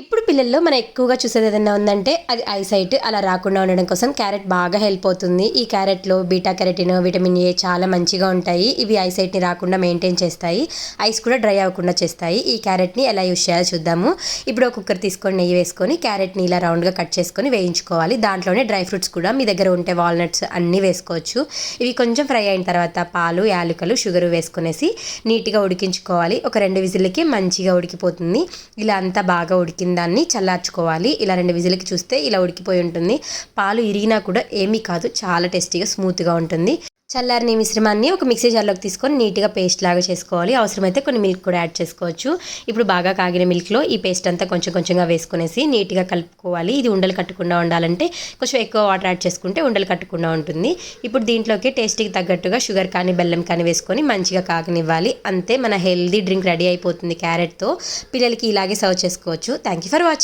ఇప్పుడు పిల్లల్లో మనం ఎక్కువగా చూసేది ఏదైనా ఉందంటే అది ఐసైట్ అలా రాకుండా ఉండడం కోసం క్యారెట్ బాగా హెల్ప్ అవుతుంది. ఈ క్యారెట్లో బీటా కెరటిన్ విటమిన్ ఏ చాలా మంచిగా ఉంటాయి. ఇవి ఐసైట్ని రాకుండా మెయింటైన్ చేస్తాయి. ఐస్ కూడా డ్రై అవ్వకుండా చేస్తాయి. ఈ క్యారెట్ని ఎలా యూస్ చేయాలో చూద్దాము. ఇప్పుడు ఒక కుక్కర్ తీసుకొని నెయ్యి వేసుకొని క్యారెట్ని ఇలా రౌండ్గా కట్ చేసుకొని వేయించుకోవాలి. దాంట్లోనే డ్రై ఫ్రూట్స్ కూడా మీ దగ్గర ఉంటే వాల్నట్స్ అన్నీ వేసుకోవచ్చు. ఇవి కొంచెం ఫ్రై అయిన తర్వాత పాలు యాలకులు షుగర్ వేసుకునేసి నీట్గా ఉడికించుకోవాలి. ఒక రెండు విజిల్కి మంచిగా ఉడికిపోతుంది. ఇలా అంతా బాగా ఉడికి ఉడికిన దాన్ని చల్లార్చుకోవాలి. ఇలా రెండు విజిలకి చూస్తే ఇలా ఉడికిపోయి ఉంటుంది. పాలు ఇరిగినా కూడా ఏమీ కాదు. చాలా టేస్టీగా స్మూత్గా ఉంటుంది. చల్లారిన మిశ్రమాన్ని ఒక మిక్సీ జార్లోకి తీసుకొని నీట్గా పేస్ట్ లాగా చేసుకోవాలి. అవసరమైతే కొన్ని మిల్క్ కూడా యాడ్ చేసుకోవచ్చు. ఇప్పుడు బాగా కాగిన మిల్క్లో ఈ పేస్ట్ అంతా కొంచెం కొంచెంగా వేసుకునేసి నీట్గా కలుపుకోవాలి. ఇది ఉండలు కట్టకుండా ఉండాలంటే కొంచెం ఎక్కువ వాటర్ యాడ్ చేసుకుంటే ఉండలు కట్టకుండా ఉంటుంది. ఇప్పుడు దీంట్లోకి టేస్ట్కి తగ్గట్టుగా షుగర్ కానీ బెల్లం కానీ వేసుకొని మంచిగా కాగనివ్వాలి. అంతే మన హెల్దీ డ్రింక్ రెడీ అయిపోతుంది క్యారెట్తో. పిల్లలకి ఇలాగే సర్వ్ చేసుకోవచ్చు. Thank you for watching